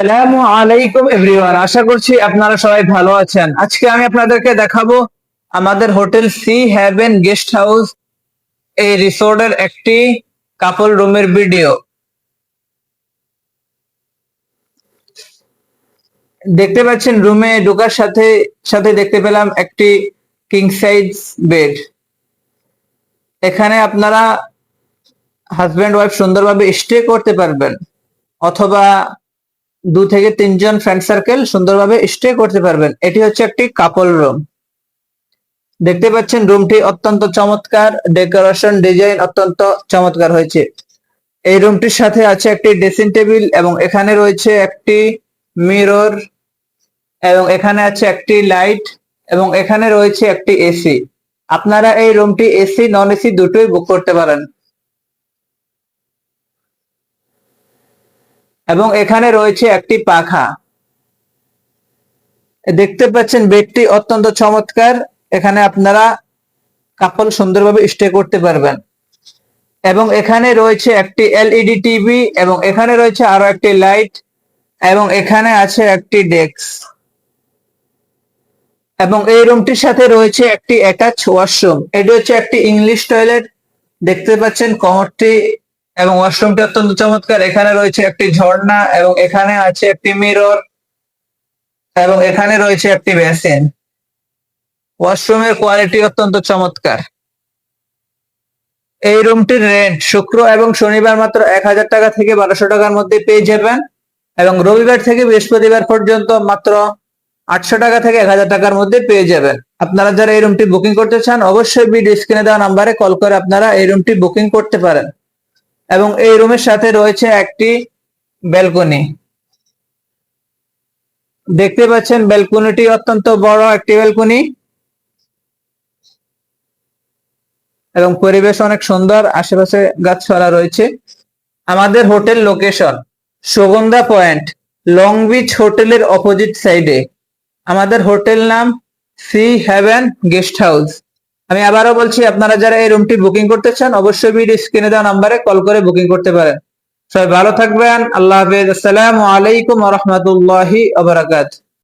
আসসালামু আলাইকুম এভরিওয়ান আশা করছি আপনারা সবাই ভালো আছেন। আজকে আমি আপনাদেরকে দেখাবো আমাদের hotel sea haven guest house এই রিসোর্টের একটি কাপল রুমের ভিডিও দেখতে পাচ্ছেন রুমে ঢোকার সাথে সাথে দেখতে পেলাম একটি কিং সাইজ বেড এখানে আপনারা হাজব্যান্ড ওয়াইফ সুন্দরভাবে স্টে করতে পারবেন। অথবা দু থেকে তিনজন ফ্রেন্ড সার্কেল সুন্দরভাবে স্টে করতে পারবেন। এটি হচ্ছে একটি কাপল রুম দেখতে পাচ্ছেন রুমটি অত্যন্ত চমৎকার ডেকোরেশন ডিজাইন অত্যন্ত চমৎকার হয়েছে। এই রুমটির সাথে আছে একটি ড্রেসিং টেবিল এবং এখানে রয়েছে একটি মিরর এবং এখানে আছে একটি লাইট এবং এখানে রয়েছে একটি এসি আপনারা এই রুমটি এসি নন এসি দুটোই বুক করতে পারেন। এবং এখানে রয়েছে একটি পাখা। দেখতে পাচ্ছেন বেডটি অত্যন্ত চমৎকার। এখানে আপনারা কাপল সুন্দরভাবে স্টে করতে পারবেন। এবং এখানে রয়েছে একটি এলইডি টিভি এবং এখানে রয়েছে আরও একটি লাইট এবং এখানে আছে একটি ডেস্ক। এবং এই রুমটির সাথে রয়েছে একটি অ্যাটাচ ওয়াশরুম। এটি হচ্ছে একটি ইংলিশ টয়লেট। দেখতে পাচ্ছেন কমরটি এবং ওয়াশরুমটি অত্যন্ত চমৎকার। এখানে রয়েছে একটি ঝর্ণা এবং এখানে আছে একটি মিরর এবং এখানে রয়েছে একটি বেসিন। ওয়াশরুমের কোয়ালিটি অত্যন্ত চমৎকার। এই রুমটির রেন্ট শুক্র এবং শনিবার মাত্র এক হাজার টাকা থেকে বারোশো টাকার মধ্যে পেয়ে যাবেন এবং রবিবার থেকে বৃহস্পতিবার পর্যন্ত মাত্র আটশো টাকা থেকে এক হাজার টাকার মধ্যে পেয়ে যাবেন। আপনারা যারা এই রুমটি বুকিং করতে চান, অবশ্যই ভিডিও স্ক্রিনে দেওয়া নাম্বারে কল করে আপনারা এই রুমটি বুকিং করতে পারেন। এবং এই রুমের সাথে রয়েছে একটি ব্যালকনি। দেখতে পাচ্ছেন ব্যালকনিটি অত্যন্ত বড় একটি ব্যালকনি। এবং পরিবেশ অনেক সুন্দর, আশেপাশে গাছপালা রয়েছে। আমাদের hotel location, Sugandha point, long beach হোটেলের অপোজিট সাইডে। আমাদের হোটেল নাম সি হেভেন গেস্ট হাউস। আমি আবারও বলছি, আপনারা যারা এই রুমটি বুকিং করতে চান, অবশ্যই ভিডিও স্ক্রিনে দেওয়া নাম্বারে কল করে বুকিং করতে পারেন। সবাই ভালো থাকবেন। আল্লাহ হাফেজ। আসসালামু আলাইকুম রহমতুল্লাহি আবরাকাত